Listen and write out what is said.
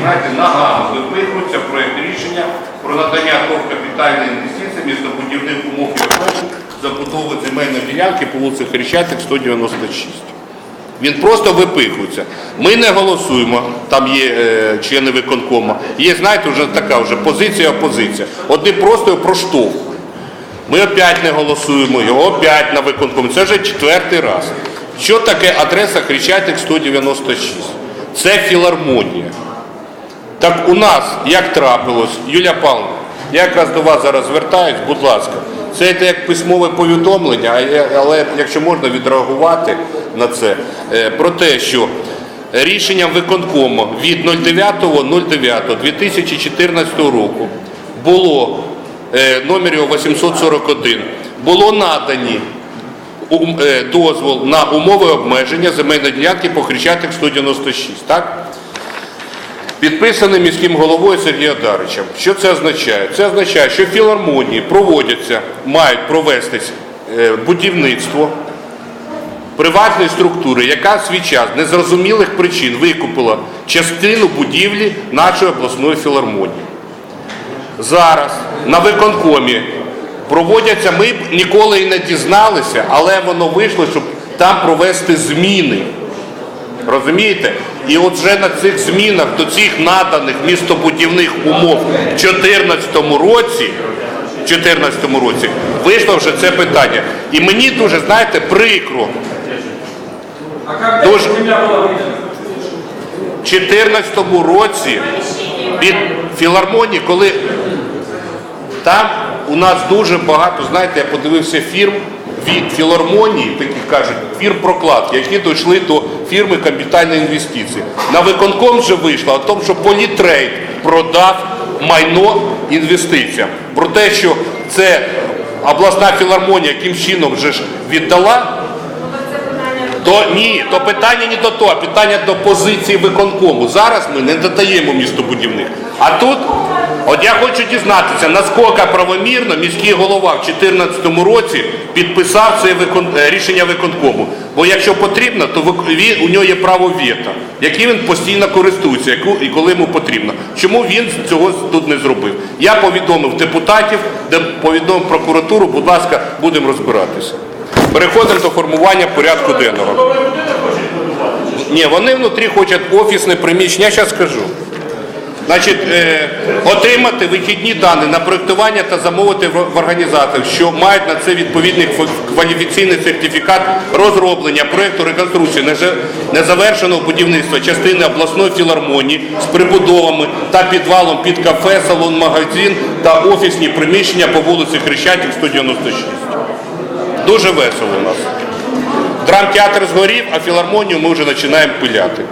знаєте, нагано випихується проєкт рішення про надання ТОВ капітальної інвестиції містобудівних умов і обмежень забудови земельної ділянки по вулиці Хрещатик 196. Він просто випихується. Ми не голосуємо, там є е, члени виконкому. Є, знаєте, вже така вже позиція опозиція. Одні просто проштовхують. Ми опять не голосуємо, його опять на виконком. Це вже четвертий раз. Що таке адреса Хрещатик 196? Це філармонія. Так у нас, як трапилось, Юля Павловна, я якраз до вас зараз звертаюсь, будь ласка. Це йде як письмове повідомлення, але якщо можна відреагувати на це, е, про те, що рішенням виконкому від 09.09.2014 року було е, номер його 841, було надані е, дозвол на умови обмеження земельної ділянки по Хрещатик 196, так? Підписаний міським головою Сергієм Даричем. Що це означає? Це означає, що філармонії проводяться, мають провестись е, будівництво приватної структури, яка в свій час незрозумілих причин викупила частину будівлі нашої обласної філармонії. Зараз на виконкомі проводяться, ми б ніколи і не дізналися, але воно вийшло, щоб там провести зміни. Розумієте? І от вже на цих змінах до цих наданих містобудівних умов в 2014 році, в 14 році вийшло вже це питання. І мені дуже, знаєте, прикро. Дуже... В 2014 році від філармонії, коли там у нас дуже багато, знаєте, я подивився фірм філармонії, такі кажуть, фірм прокладки, які дійшли до фірми капітальної інвестиції. На виконком вже вийшло о тому, що Політрейд продав майно інвестиціям. Про те, що це обласна філармонія яким чином вже ж віддала, то ні, то питання не до того, а питання до позиції виконкому. Зараз ми не додаємо містобудівних. А тут, от я хочу дізнатися, наскільки правомірно міський голова в 2014 році підписав це викон... е, рішення виконкому. Бо якщо потрібно, то він, у нього є право вето, яким він постійно користується, яку, і коли йому потрібно. Чому він цього тут не зробив? Я повідомив депутатів, де повідомив прокуратуру, будь ласка, будемо розбиратися. Переходимо до формування порядку денного. Ні, вони внутрі хочуть офісне приміщення, я зараз скажу. Значить, е, отримати вихідні дані на проєктування та замовити в організаціях, що мають на це відповідний ква- кваліфікаційний сертифікат розроблення проєкту реконструкції незавершеного будівництва частини обласної філармонії з прибудовами та підвалом під кафе, салон, магазин та офісні приміщення по вулиці Хрещатик 196. Дуже весело у нас. Драмтеатр згорів, а філармонію ми вже починаємо пиляти.